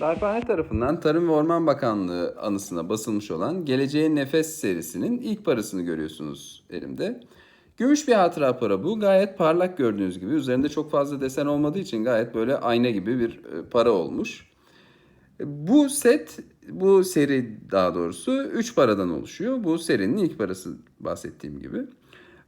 Darphane tarafından Tarım ve Orman Bakanlığı anısına basılmış olan Geleceğe Nefes serisinin ilk parasını görüyorsunuz elimde. Gümüş bir hatıra para bu. Gayet parlak gördüğünüz gibi. Üzerinde çok fazla desen olmadığı için gayet böyle ayna gibi bir e, para olmuş. Bu set, bu seri daha doğrusu 3 paradan oluşuyor. Bu serinin ilk parası bahsettiğim gibi.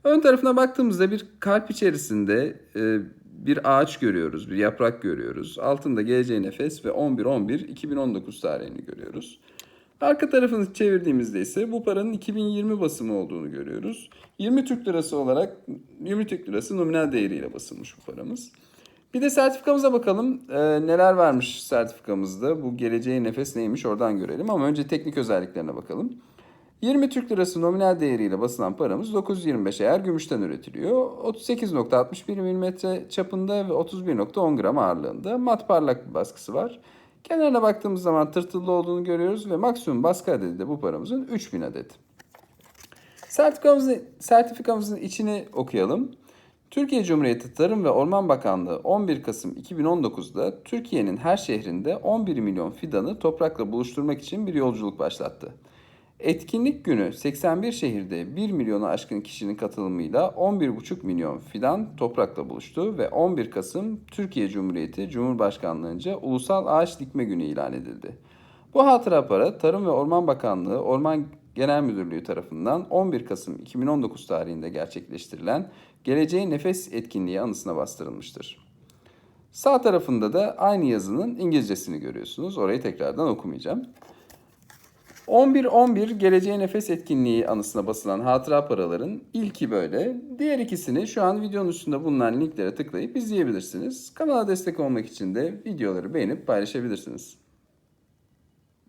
Ön tarafına baktığımızda bir kalp içerisinde e, bir ağaç görüyoruz, bir yaprak görüyoruz. Altında geleceği nefes ve 11-11-2019 tarihini görüyoruz. Arka tarafını çevirdiğimizde ise bu paranın 2020 basımı olduğunu görüyoruz. 20 Türk lirası olarak 20 Türk lirası nominal değeriyle basılmış bu paramız. Bir de sertifikamıza bakalım. Ee, neler varmış sertifikamızda? Bu geleceğe nefes neymiş oradan görelim. Ama önce teknik özelliklerine bakalım. 20 Türk Lirası nominal değeriyle basılan paramız 925 eğer gümüşten üretiliyor. 38.61 mm çapında ve 31.10 gram ağırlığında mat parlak bir baskısı var. Kenarına baktığımız zaman tırtıllı olduğunu görüyoruz ve maksimum baskı adedi de bu paramızın 3000 adet. Sertifikamızın, sertifikamızın içini okuyalım. Türkiye Cumhuriyeti Tarım ve Orman Bakanlığı 11 Kasım 2019'da Türkiye'nin her şehrinde 11 milyon fidanı toprakla buluşturmak için bir yolculuk başlattı. Etkinlik günü 81 şehirde 1 milyonu aşkın kişinin katılımıyla 11,5 milyon fidan toprakla buluştu ve 11 Kasım Türkiye Cumhuriyeti Cumhurbaşkanlığınca Ulusal Ağaç Dikme Günü ilan edildi. Bu hatıra para Tarım ve Orman Bakanlığı Orman Genel Müdürlüğü tarafından 11 Kasım 2019 tarihinde gerçekleştirilen Geleceğe Nefes etkinliği anısına bastırılmıştır. Sağ tarafında da aynı yazının İngilizcesini görüyorsunuz. Orayı tekrardan okumayacağım. 11-11 Geleceğe Nefes etkinliği anısına basılan hatıra paraların ilki böyle. Diğer ikisini şu an videonun üstünde bulunan linklere tıklayıp izleyebilirsiniz. Kanala destek olmak için de videoları beğenip paylaşabilirsiniz.